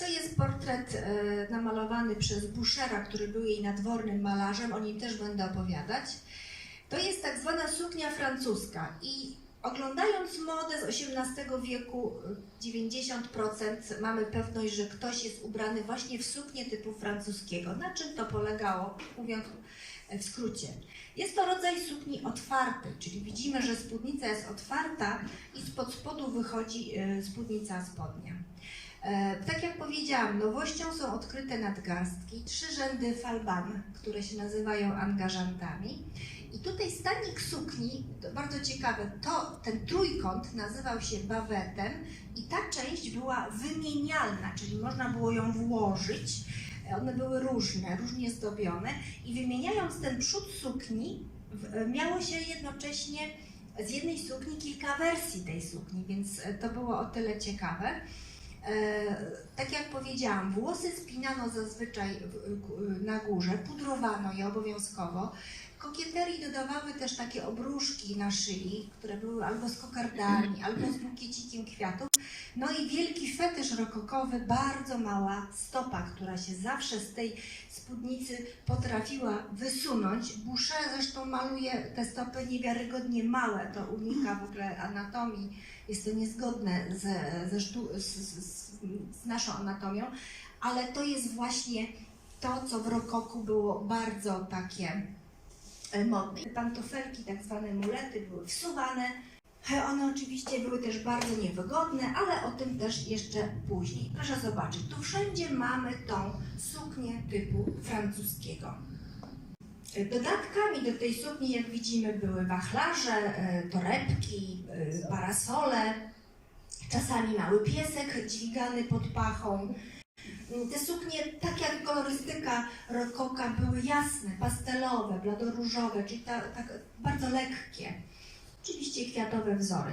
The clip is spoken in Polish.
To jest portret e, namalowany przez Buschera, który był jej nadwornym malarzem, o nim też będę opowiadać. To jest tak zwana suknia francuska i oglądając modę z XVIII wieku, e, 90% mamy pewność, że ktoś jest ubrany właśnie w suknię typu francuskiego. Na czym to polegało? Mówiąc e, w skrócie. Jest to rodzaj sukni otwartej, czyli widzimy, że spódnica jest otwarta i spod spodu wychodzi e, spódnica spodnia. E, Tak jak powiedziałam, nowością są odkryte nadgarstki, trzy rzędy falban, które się nazywają angażantami. I tutaj stanik sukni, to bardzo ciekawe, to ten trójkąt nazywał się bawetem i ta część była wymienialna, czyli można było ją włożyć. E, One były różne, różnie zdobione i wymieniając ten przód sukni, e, miało się jednocześnie z jednej sukni kilka wersji tej sukni, więc to było o tyle ciekawe. E, tak jak powiedziałam, włosy spinano zazwyczaj na górze, pudrowano je obowiązkowo. Kokieterii dodawały też takie obruszki na szyi, które były albo z kokardami, albo z bukiecikiem kwiatów. No i wielki fetysz rokokowy, bardzo mała stopa, która się zawsze z tej spódnicy potrafiła wysunąć. Boucher zresztą maluje te stopy niewiarygodnie małe, to unika w ogóle anatomii, jest to niezgodne ze, ze z, z, z naszą anatomią, ale to jest właśnie to, co w rokoku było bardzo takie e, modne. Te Pantofelki, tak zwane mulety, były wsuwane. E, One oczywiście były też bardzo niewygodne, ale o tym też jeszcze później. Proszę zobaczyć, tu wszędzie mamy tą suknię typu francuskiego. E, Dodatkami do tej sukni, jak widzimy, były wachlarze, torebki, parasole, czasami mały piesek dźwigany pod pachą. Te suknie, tak jak kolorystyka rokoka, były jasne, pastelowe, bladoróżowe, czyli ta, tak bardzo lekkie. Oczywiście kwiatowe wzory.